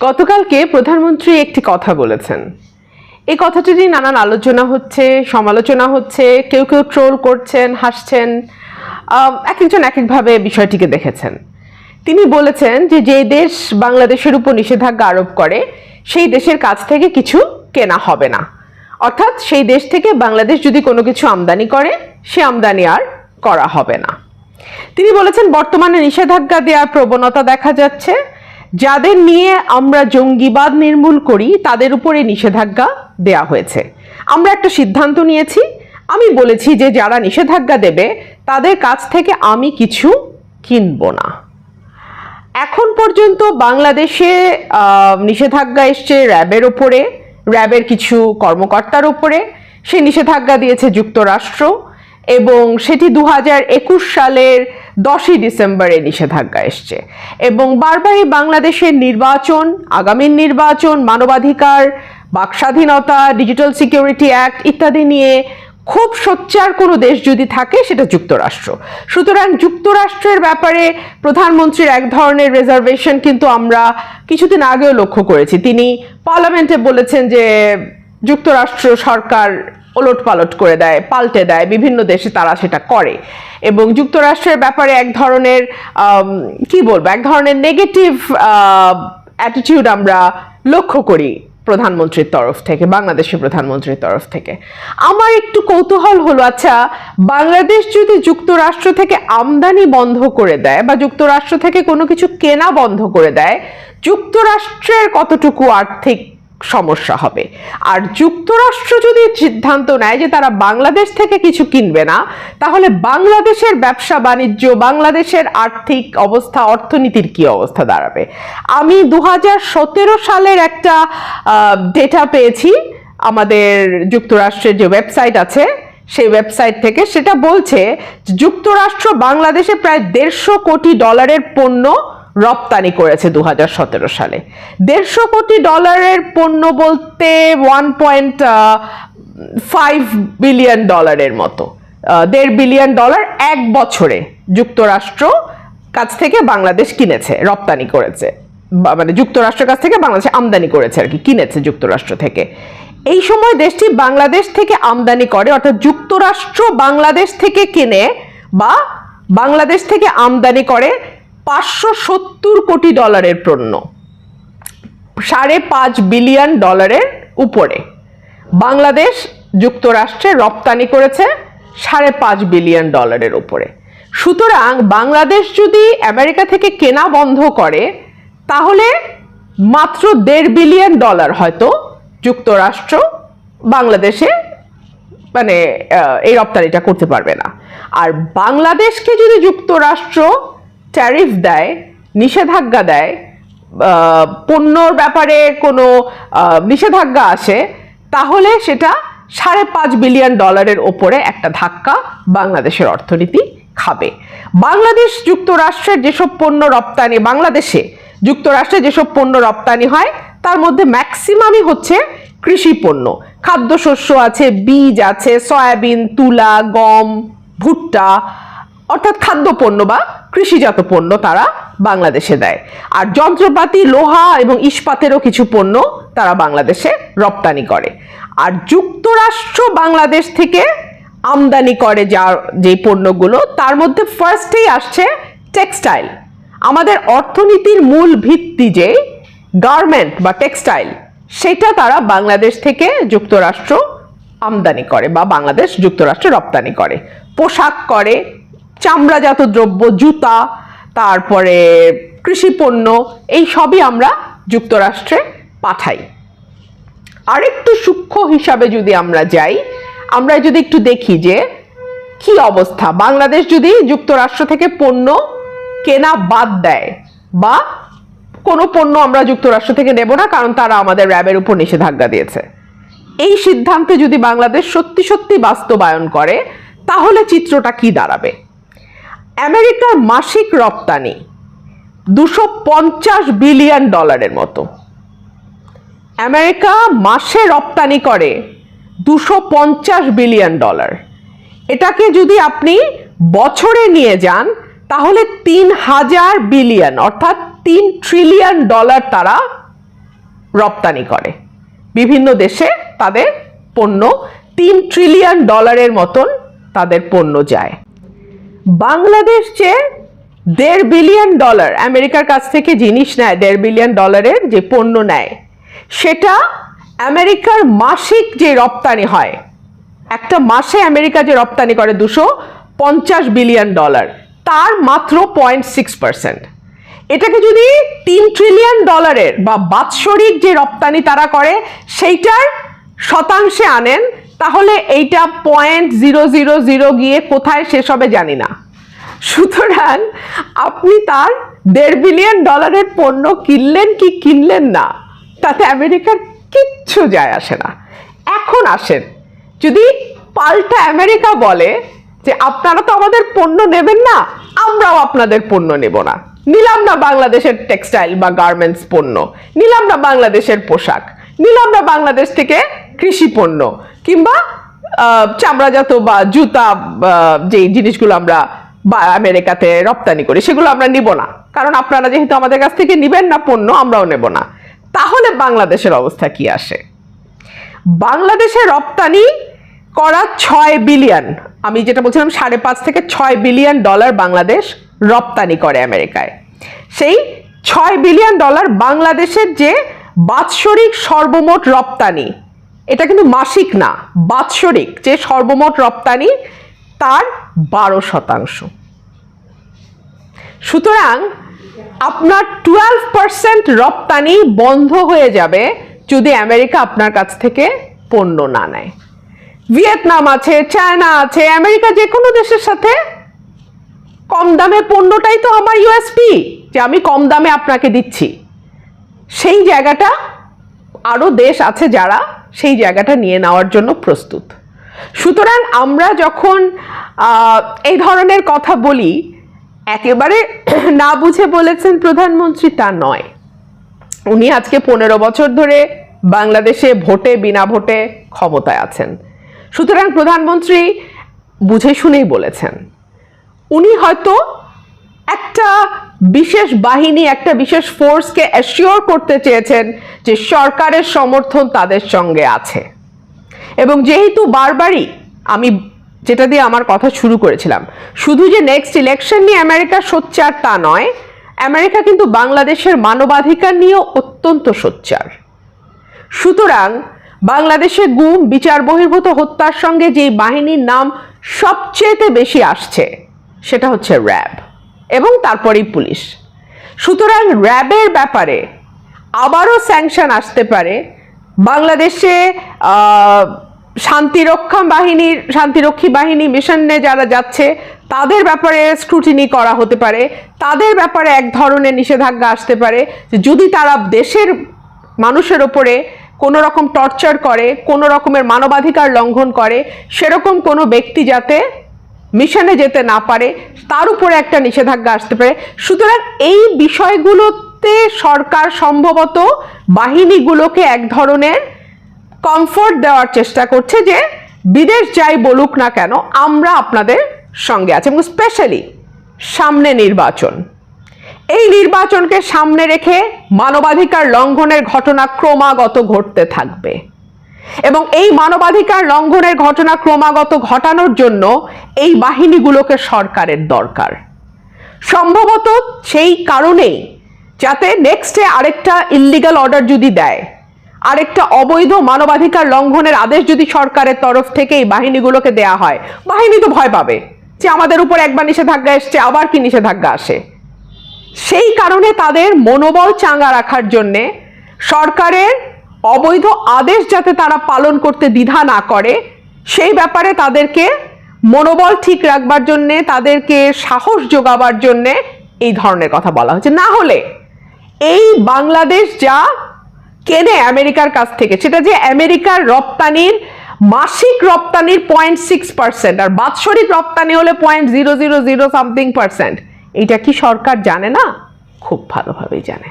গতকালকে প্রধানমন্ত্রী একটি কথা বলেছেন। এই কথাটি নিয়ে নানান আলোচনা হচ্ছে, সমালোচনা হচ্ছে, কেউ কেউ ট্রোল করছেন, হাসছেন এক একজন এক একভাবে বিষয়টিকে দেখেছেন। তিনি বলেছেন যে যে দেশ বাংলাদেশের উপর নিষেধাজ্ঞা আরোপ করে, সেই দেশের কাছ থেকে কিছু কেনা হবে না। অর্থাৎ সেই দেশ থেকে বাংলাদেশ যদি কোনো কিছু আমদানি করে, সে আমদানি আর করা হবে না। তিনি বলেছেন, বর্তমানে নিষেধাজ্ঞা দেওয়ার প্রবণতা দেখা যাচ্ছে। যাদের নিয়ে আমরা জঙ্গিবাদ নির্মূল করি, তাদের উপরে নিষেধাজ্ঞা দেয়া হয়েছে। আমরা একটা সিদ্ধান্ত নিয়েছি। আমি বলেছি যে যারা নিষেধাজ্ঞা দেবে, তাদের কাছ থেকে আমি কিছু কিনবো না। এখন পর্যন্ত বাংলাদেশে নিষেধাজ্ঞা এসছে র্যাবের ওপরে র্যাবের কিছু কর্মকর্তার ওপরে সে নিষেধাজ্ঞা দিয়েছে যুক্তরাষ্ট্র এবং সেটি দু সালের দশই ডিসেম্বরে নিষেধাজ্ঞা এসছে। এবং বারবারই বাংলাদেশের নির্বাচন আগামী নির্বাচন, মানবাধিকার, বাকস্বাধীনতা, ডিজিটাল সিকিউরিটি অ্যাক্ট ইত্যাদি নিয়ে খুব সোচ্চার কোনো দেশ যদি থাকে, সেটা যুক্তরাষ্ট্র। সুতরাং যুক্তরাষ্ট্রের ব্যাপারে প্রধানমন্ত্রীর এক ধরনের রিজার্ভেশন কিন্তু আমরা কিছুদিন আগেও লক্ষ্য করেছি। তিনি পার্লামেন্টে বলেছেন যে যুক্তরাষ্ট্র সরকার ওলট পালট করে দেয়, পাল্টে দেয়, বিভিন্ন দেশে তারা সেটা করে। এবং যুক্তরাষ্ট্রের ব্যাপারে এক ধরনের কি বলব, এক ধরনের নেগেটিভ অ্যাটিটিউড আমরা লক্ষ্য করি প্রধানমন্ত্রীর তরফ থেকে, বাংলাদেশের প্রধানমন্ত্রীর তরফ থেকে। আমার একটু কৌতূহল হলো আচ্ছা বাংলাদেশ যদি যুক্তরাষ্ট্র থেকে আমদানি বন্ধ করে দেয় বা যুক্তরাষ্ট্র থেকে কোনো কিছু কেনা বন্ধ করে দেয়, যুক্তরাষ্ট্রের কতটুকু আর্থিক সমস্যা হবে। আর যুক্তরাষ্ট্র যদি সিদ্ধান্ত নেয় যে তারা বাংলাদেশ থেকে কিছু কিনবে না, তাহলে বাংলাদেশের ব্যবসা বাণিজ্য, বাংলাদেশের আর্থিক অবস্থা, অর্থনীতির কি অবস্থা দাঁড়াবে? আমি দু হাজার সতেরো সালের একটা ডেটা পেয়েছি, আমাদের যুক্তরাষ্ট্রের যে ওয়েবসাইট আছে, সেই ওয়েবসাইট থেকে সেটা বলছে যুক্তরাষ্ট্র বাংলাদেশে প্রায় দেড়শো কোটি ডলারের পণ্য রপ্তানি করেছে দু হাজার সতেরো সালে। দেড়শো কোটি ডলারের পণ্য বলতে ওয়ান পয়েন্ট ফাইভ বিলিয়ন ডলারের মতো। দেড় বিলিয়ন ডলার এক বছরে যুক্তরাষ্ট্র কাছ থেকে বাংলাদেশ কিনেছে, রপ্তানি করেছে। মানে যুক্তরাষ্ট্রের কাছ থেকে বাংলাদেশ আমদানি করেছে আর কি, কিনেছে যুক্তরাষ্ট্র থেকে। এই সময় দেশটি বাংলাদেশ থেকে আমদানি করে, অর্থাৎ যুক্তরাষ্ট্র বাংলাদেশ থেকে কিনে বা বাংলাদেশ থেকে আমদানি করে পাঁচশো সত্তর কোটি ডলারের পণ্য। সাড়ে পাঁচ বিলিয়ন ডলারের উপরে। বাংলাদেশ যুক্তরাষ্ট্রে রপ্তানি করেছে সাড়ে পাঁচ বিলিয়ন ডলারের উপরে। সুতরাং বাংলাদেশ যদি আমেরিকা থেকে কেনা বন্ধ করে, তাহলে মাত্র দেড় বিলিয়ন ডলার হয়তো যুক্তরাষ্ট্র বাংলাদেশে মানে এই রপ্তানিটা করতে পারবে না। আর বাংলাদেশকে যদি যুক্তরাষ্ট্র ট্যারিফ দেয়, নিষেধাজ্ঞা দেয় পণ্যর ব্যাপারে কোনো নিষেধাজ্ঞা আসে, তাহলে সেটা সাড়ে পাঁচ বিলিয়ন ডলারের ওপরে একটা ধাক্কা বাংলাদেশের অর্থনীতি খাবে। বাংলাদেশ যুক্তরাষ্ট্রের যেসব পণ্য রপ্তানি, বাংলাদেশে যুক্তরাষ্ট্রে যেসব পণ্য রপ্তানি হয়, তার মধ্যে ম্যাক্সিমামই হচ্ছে কৃষি পণ্য। খাদ্যশস্য আছে, বীজ আছে, সয়াবিন, তুলা, গম, ভুট্টা অর্থাৎ খাদ্যপণ্য বা কৃষিজাত পণ্য তারা বাংলাদেশে দেয়। আর যন্ত্রপাতি, লোহা এবং ইস্পাতেরও কিছু পণ্য তারা বাংলাদেশে রপ্তানি করে। আর যুক্তরাষ্ট্র বাংলাদেশ থেকে আমদানি করে যা যে পণ্যগুলো, তার মধ্যে ফার্স্টেই আসছে টেক্সটাইল আমাদের অর্থনীতির মূল ভিত্তি যে গার্মেন্ট বা টেক্সটাইল সেটা তারা বাংলাদেশ থেকে যুক্তরাষ্ট্র আমদানি করে বা বাংলাদেশ যুক্তরাষ্ট্রে রপ্তানি করে। পোশাক করে চামড়াজাত দ্রব্য, জুতা, তারপরে কৃষি পণ্য এই সবই আমরা যুক্তরাষ্ট্রে পাঠাই। আরেকটু সূক্ষ্ম হিসাবে যদি আমরা যাই, আমরা যদি একটু দেখি যে কি অবস্থা। বাংলাদেশ যদি যুক্তরাষ্ট্র থেকে পণ্য কেনা বাদ দেয় বা কোনো পণ্য আমরা যুক্তরাষ্ট্র থেকে নেব না, কারণ তারা আমাদের র্যাবের উপর নিষেধাজ্ঞা দিয়েছে। এই সিদ্ধান্তে যদি বাংলাদেশ সত্যি সত্যি বাস্তবায়ন করে, তাহলে চিত্রটা কি দাঁড়াবে? আমেরিকার মাসিক রপ্তানি দুশো পঞ্চাশ বিলিয়ন ডলারের মতো। আমেরিকা মাসে রপ্তানি করে দুশো পঞ্চাশ বিলিয়ন ডলার। এটাকে যদি আপনি বছরে নিয়ে যান, তাহলে তিন হাজার বিলিয়ন, অর্থাৎ তিন ট্রিলিয়ন ডলার তারা রপ্তানি করে। বিভিন্ন দেশে তাদের পণ্য তিন ট্রিলিয়ন ডলারের মতন তাদের পণ্য যায়। বাংলাদেশ যে দেড় বিলিয়ন ডলার, আমেরিকার কাছ থেকে জিনিস নেয়, দেড় বিলিয়ন ডলারের যে পণ্য নেয়, সেটা আমেরিকার মাসিক যে রপ্তানি হয়, একটা মাসে আমেরিকা যে রপ্তানি করে দুশো পঞ্চাশ বিলিয়ন ডলার, তার মাত্র পয়েন্ট সিক্স পার্সেন্ট। এটাকে যদি তিন ট্রিলিয়ন ডলারের বা বাৎসরিক যে রপ্তানি তারা করে, সেইটার শতাংশে আনেন তাহলে এইটা পয়েন্ট জিরো জিরো জিরো গিয়ে কোথায় শেষ হবে জানি না। সুতরাং আপনি তার দেড় বিলিয়ন ডলারের পণ্য কিনলেন কি কিনলেন না, তাতে আমেরিকার কিচ্ছু যায় আসে না। এখন আসেন, যদি পাল্টা আমেরিকা বলে যে আপনারা তো আমাদের পণ্য নেবেন না, আমরাও আপনাদের পণ্য নেব না। নিলাম না বাংলাদেশের টেক্সটাইল বা গার্মেন্টস পণ্য, নিলাম না বাংলাদেশের পোশাক, নিলাম না বাংলাদেশ থেকে কৃষি পণ্য কিংবা চামড়াজাত বা জুতা যে জিনিসগুলো আমরা বা আমেরিকাতে রপ্তানি করি, সেগুলো আমরা নিব না। কারণ আপনারা যেহেতু আমাদের কাছ থেকে নিবেন না পণ্য, আমরাও নেব না। তাহলে বাংলাদেশের অবস্থা কি আসে? বাংলাদেশে রপ্তানি করা ছয় বিলিয়ন, আমি যেটা বলছিলাম সাড়ে পাঁচ থেকে ছয় বিলিয়ন ডলার বাংলাদেশ রপ্তানি করে আমেরিকায়। সেই ছয় বিলিয়ন ডলার বাংলাদেশের যে বাৎসরিক সর্বমোট রপ্তানি এটা কিন্তু মাসিক না, বাৎসরিক, যে সর্বমোট রপ্তানি তার বারো শতাংশ। সুতরাং আপনার টুয়েলভ পার্সেন্ট রপ্তানি বন্ধ হয়ে যাবে যদি আমেরিকা আপনার কাছ থেকে পণ্য না নেয়। ভিয়েতনাম আছে, চায়না আছে, আমেরিকা যে কোনো দেশের সাথে কম দামে পণ্যটাই তো আমার ইউএসপি যে আমি কম দামে আপনাকে দিচ্ছি। সেই জায়গাটা আরও দেশ আছে যারা সেই জায়গাটা নিয়ে নেওয়ার জন্য প্রস্তুত। সুতরাং আমরা যখন এই ধরনের কথা বলি, একেবারে না বুঝে বলেছেন প্রধানমন্ত্রী তা নয়। উনি আজকে পনেরো বছর ধরে বাংলাদেশে ভোটে, বিনা ভোটে ক্ষমতায় আছেন। সুতরাং প্রধানমন্ত্রী বুঝে শুনেই বলেছেন। উনি হয়তো একটা বিশেষ বাহিনী, একটা বিশেষ ফোর্সকে অ্যাসিওর করতে চেয়েছেন যে সরকারের সমর্থন তাদের সঙ্গে আছে। এবং যেহেতু বারবারই আমি যেটা দিয়ে আমার কথা শুরু করেছিলাম, শুধু যে নেক্সট ইলেকশন নিয়ে আমেরিকা সোচ্চার তা নয়, আমেরিকা কিন্তু বাংলাদেশের মানবাধিকার নিয়েও অত্যন্ত সোচ্চার। সুতরাং বাংলাদেশে গুম, বিচার বহির্ভূত হত্যার সঙ্গে যে বাহিনীর নাম সবচেয়েতে বেশি আসছে, সেটা হচ্ছে র্যাব এবং তারপরেই পুলিশ। সুতরাং র্যাবের ব্যাপারে আবারও স্যাংশন আসতে পারে। বাংলাদেশে শান্তিরক্ষা বাহিনীর শান্তিরক্ষী বাহিনী মিশনে যারা যাচ্ছে, তাদের ব্যাপারে স্ক্রুটিনি করা হতে পারে। তাদের ব্যাপারে এক ধরনের নিষেধাজ্ঞা আসতে পারে যদি তারা দেশের মানুষের ওপরে কোনো রকম টর্চার করে, কোনো রকমের মানবাধিকার লঙ্ঘন করে, সেরকম কোনো ব্যক্তি যাতে মিশনে যেতে না পারে, তার উপরে একটা নিষেধাজ্ঞা আসতে পারে। সুতরাং এই বিষয়গুলোতে সরকার সম্ভবত বাহিনীগুলোকে এক ধরনের কমফোর্ট দেওয়ার চেষ্টা করছে যে, বিদেশ যাই বলুক না কেন, আমরা আপনাদের সঙ্গে আছি এবং স্পেশালি সামনে নির্বাচন। এই নির্বাচনকে সামনে রেখে মানবাধিকার লঙ্ঘনের ঘটনা ক্রমাগত ঘটতে থাকবে। এবং এই মানবাধিকার লঙ্ঘনের ঘটনা ক্রমাগত ঘটানোর জন্য এই বাহিনীগুলোকে সরকারের দরকার। সম্ভবত সেই কারণেই যাতে নেক্সটে আরেকটা ইল্লিগাল অর্ডার যদি দেয়, আরেকটা অবৈধ মানবাধিকার লঙ্ঘনের আদেশ যদি সরকারের তরফ থেকে এই বাহিনীগুলোকে দেয়া হয়, বাহিনী তো ভয় পাবে যে আমাদের উপর একবার নিষেধাজ্ঞা এসছে, আবার কি নিষেধাজ্ঞা আসে। সেই কারণে তাদের মনোবল চাঙ্গা রাখার জন্যে সরকারের অবৈধ আদেশ যাতে তারা পালন করতে দ্বিধা না করে, সেই ব্যাপারে তাদেরকে মনোবল ঠিক রাখবার জন্যে, তাদেরকে সাহস যোগাবার জন্যে এই ধরনের কথা বলা হচ্ছে না হলে এই বাংলাদেশ যা কেনে আমেরিকার কাছ থেকে, সেটা যে আমেরিকার রপ্তানির, মাসিক রপ্তানির পয়েন্ট সিক্স পার্সেন্ট আর বাৎসরিক রপ্তানি হলে point zero zero zero something percent এইটা কি সরকার জানে না? খুব ভালোভাবেই জানে।